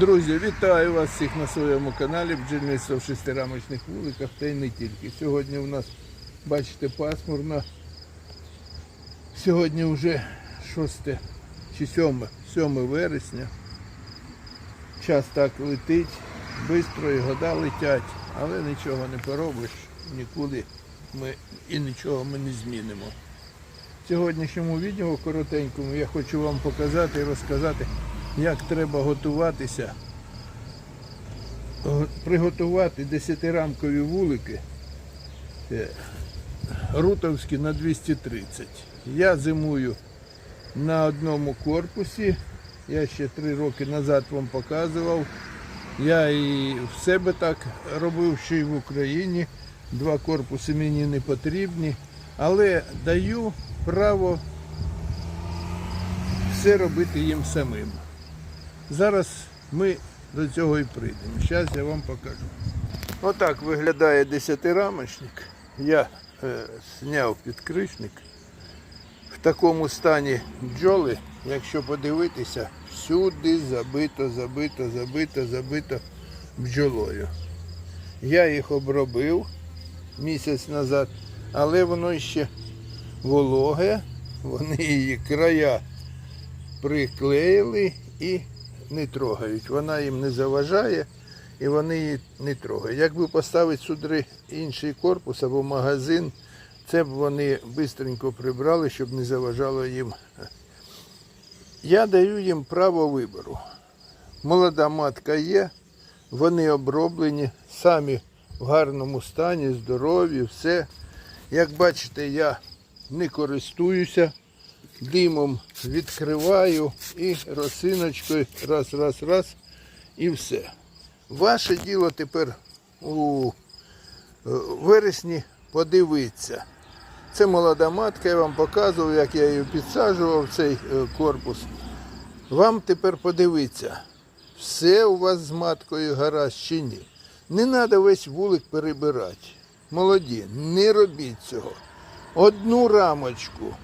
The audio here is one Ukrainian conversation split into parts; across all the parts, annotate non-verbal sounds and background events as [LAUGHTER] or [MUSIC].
Друзі, вітаю вас всіх на своєму каналі бджільництво в шестирамочних вуликах та й не тільки. Сьогодні у нас, бачите, пасмурно. Сьогодні вже 6 чи 7, 7 вересня. Час так летить, швидко і года летять, але нічого не поробиш, нікуди ми і нічого ми не змінимо. В сьогоднішньому відео коротенькому я хочу вам показати і розказати, як треба готуватися, приготувати 10-рамкові вулики е, рутовські на 230. Я зимую на одному корпусі. Я ще три роки назад вам показував. Я і в себе так робив, ще й в Україні. Два корпуси мені не потрібні, але даю право все робити їм самим. Зараз ми до цього і прийдемо. Зараз я вам покажу. Отак виглядає десятирамочник. Я е, зняв підкришник. В такому стані бджоли, якщо подивитися, всюди забито, забито, забито, забито бджолою. Я їх обробив місяць назад, але воно ще вологе, вони її края приклеїли і не трогають. Вона їм не заважає і вони її не трогають. Якби поставити сюди інший корпус або магазин, це б вони швидко прибрали, щоб не заважало їм. Я даю їм право вибору. Молода матка є, вони оброблені, самі в гарному стані, здорові, все. Як бачите, я не користуюся, димом відкриваю і росиночкою раз, раз, раз і все. Ваше діло тепер у е, вересні подивитися. Це молода матка, я вам показував, як я її підсаджував цей е, корпус. Вам тепер подивитися, все у вас з маткою гаразд чи ні. Не треба весь вулик перебирати. Молоді, не робіть цього. Одну рамочку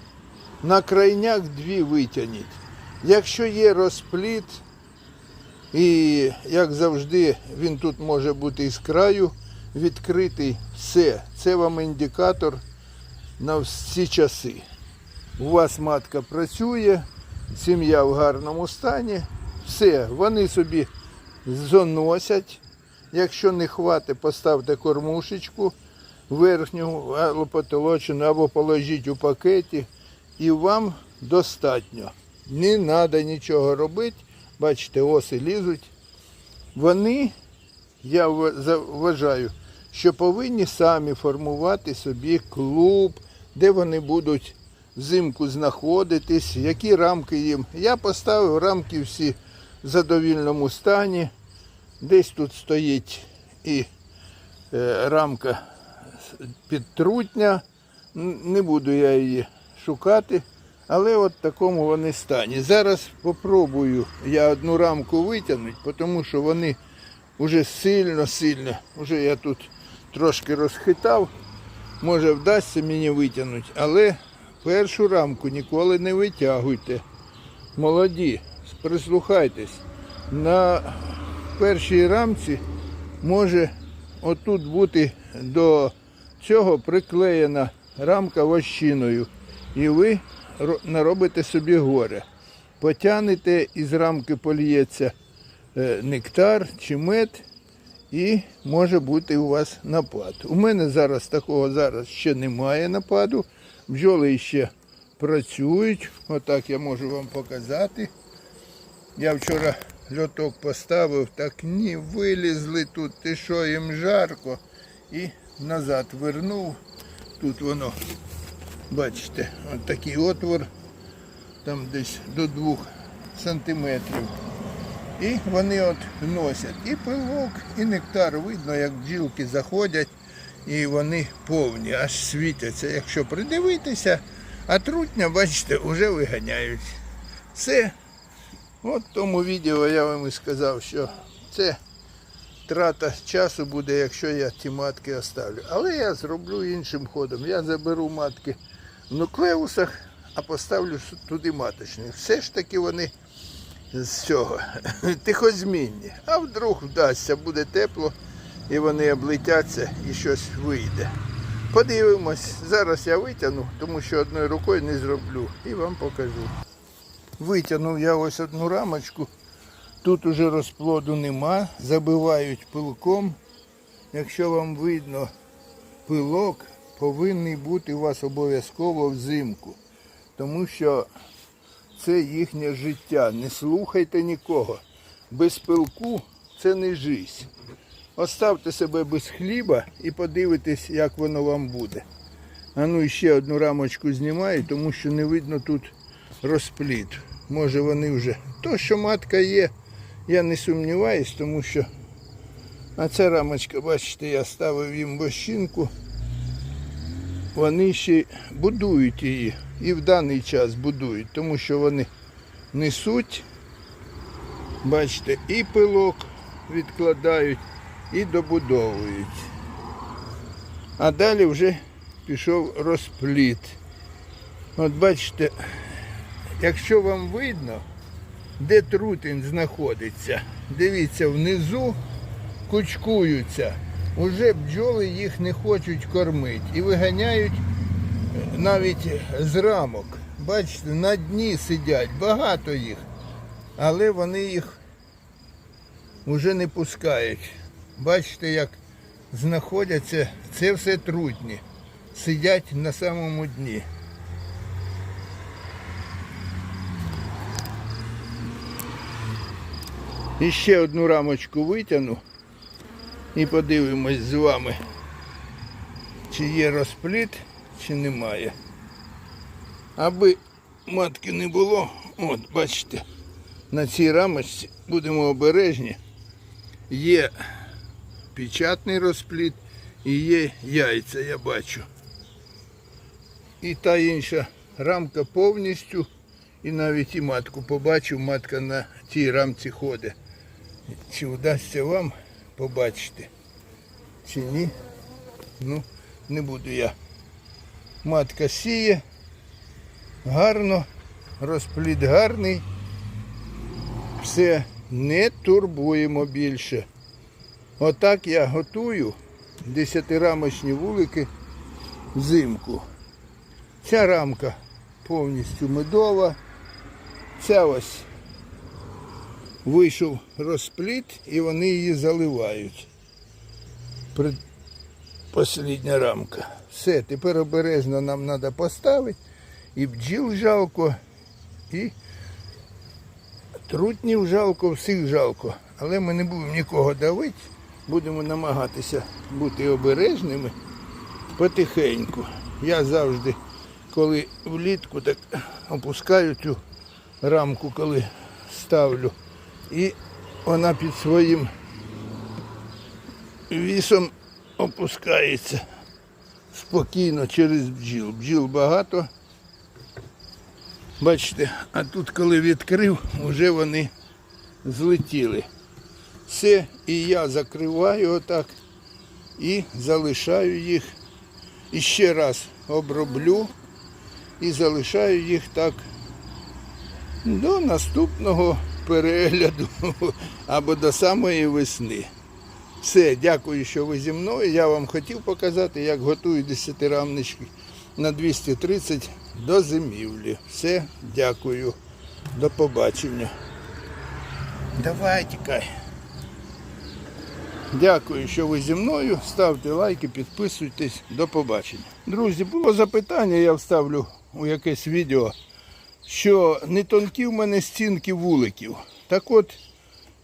на крайняк дві витягніть. Якщо є розпліт, і як завжди, він тут може бути із краю відкритий, все. Це вам індикатор на всі часи. У вас матка працює, сім'я в гарному стані, все, вони собі заносять. Якщо не хватить, поставте кормушечку верхню або потолочену, або положіть у пакеті, і вам достатньо. Не треба нічого робити. Бачите, оси лізуть. Вони, я вважаю, що повинні самі формувати собі клуб, де вони будуть взимку знаходитись, які рамки їм. Я поставив рамки всі в задовільному стані. Десь тут стоїть і е, рамка підтрутня. Не буду я її шукати, але от такому вони стані. Зараз попробую я одну рамку витягнути, тому що вони вже сильно-сильно, вже я тут трошки розхитав, може вдасться мені витягнути, але першу рамку ніколи не витягуйте. Молоді, прислухайтесь. На першій рамці може отут бути до цього приклеєна рамка вощиною. І ви наробите собі горе. Потягнете із рамки польється е, нектар чи мед, і може бути у вас напад. У мене зараз такого зараз ще немає нападу. Бджоли ще працюють. Отак я можу вам показати. Я вчора льоток поставив, так ні, вилізли тут, ти що, їм жарко. І назад вернув. Тут воно, бачите, от такий отвор, там десь до двох сантиметрів. І вони от носять і пилок, і нектар. Видно, як бджілки заходять, і вони повні, аж світяться. Якщо придивитися, а трутня, бачите, вже виганяють. Все. От в тому відео я вам і сказав, що це трата часу буде, якщо я ті матки оставлю. Але я зроблю іншим ходом. Я заберу матки в нуклеусах, а поставлю туди маточні. Все ж таки вони з цього [LAUGHS] тихозмінні. А вдруг вдасться, буде тепло, і вони облетяться і щось вийде. Подивимось. Зараз я витягну, тому що одною рукою не зроблю і вам покажу. Витягнув я ось одну рамочку. Тут уже розплоду нема, забивають пилком. Якщо вам видно, пилок повинен бути у вас обов'язково взимку. Тому що це їхнє життя. Не слухайте нікого. Без пилку це не жизнь. Оставте себе без хліба і подивитесь, як воно вам буде. А ну і ще одну рамочку знімаю, тому що не видно тут розпліт. Може вони вже. То, що матка є, я не сумніваюсь, тому що. А ця рамочка, бачите, я ставив їм бощинку. Вони ще будують її і в даний час будують, тому що вони несуть, бачите, і пилок відкладають, і добудовують. А далі вже пішов розпліт. От бачите, якщо вам видно, де трутень знаходиться, дивіться, внизу кучкуються. Уже бджоли їх не хочуть кормити і виганяють е, навіть з рамок. Бачите, на дні сидять, багато їх, але вони їх вже не пускають. Бачите, як знаходяться, це все трутні. Сидять на самому дні. І ще одну рамочку витягну і подивимось з вами, чи є розпліт, чи немає. Аби матки не було, от бачите, на цій рамочці будемо обережні. Є печатний розпліт і є яйця, я бачу. І та інша рамка повністю, і навіть і матку побачив, матка на тій рамці ходить. Чи вдасться вам побачити, чи ні? Ну, не буду я. Матка сіє, гарно, розплід гарний. Все, не турбуємо більше. Отак я готую десятирамочні вулики взимку. Ця рамка повністю медова. Ця ось вийшов розпліт і вони її заливають. Послідня рамка. Все, тепер обережно нам треба поставити. І бджіл жалко, і трутнів жалко, всіх жалко. Але ми не будемо нікого давити. Будемо намагатися бути обережними потихеньку. Я завжди, коли влітку так опускаю цю рамку, коли ставлю. І вона під своїм вісом опускається спокійно через бджіл. Бджіл багато. Бачите, а тут коли відкрив, вже вони злетіли. Все, і я закриваю отак і залишаю їх. І ще раз оброблю і залишаю їх так до наступного перегляду або до самої весни. Все, дякую, що ви зі мною. Я вам хотів показати, як готую десятирамнички на 230 до зимівлі. Все, дякую. До побачення. Давай тікай. Дякую, що ви зі мною. Ставте лайки, підписуйтесь. До побачення. Друзі, було запитання, я вставлю у якесь відео, що не тонкі в мене стінки вуликів. Так от,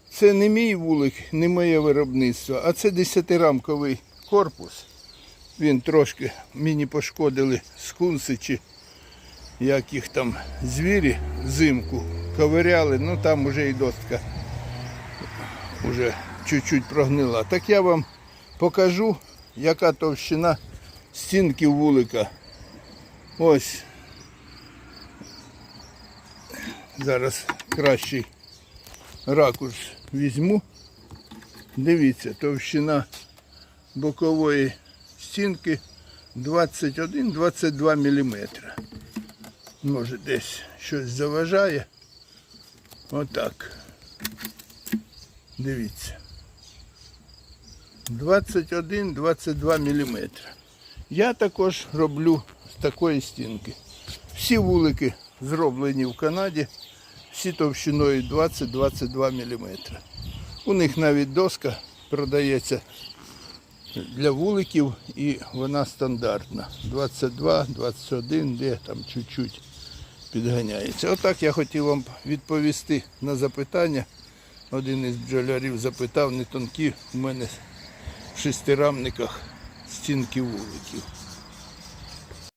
це не мій вулик, не моє виробництво, а це 10-рамковий корпус. Він трошки мені пошкодили скунси чи як їх там звірі взимку ковиряли, ну там уже і достка вже чуть-чуть прогнила. Так я вам покажу, яка товщина стінки вулика. Ось. Зараз кращий ракурс візьму. Дивіться, товщина бокової стінки 21-22 мм. Може десь щось заважає. Отак. Дивіться. 21-22 мм. Я також роблю з такої стінки. Всі вулики зроблені в Канаді, всі товщиною 20-22 мм. У них навіть доска продається для вуликів і вона стандартна. 22, 21, де там чуть-чуть підганяється. Отак я хотів вам відповісти на запитання. Один із бджолярів запитав, не тонкі в мене в шестирамниках стінки вуликів.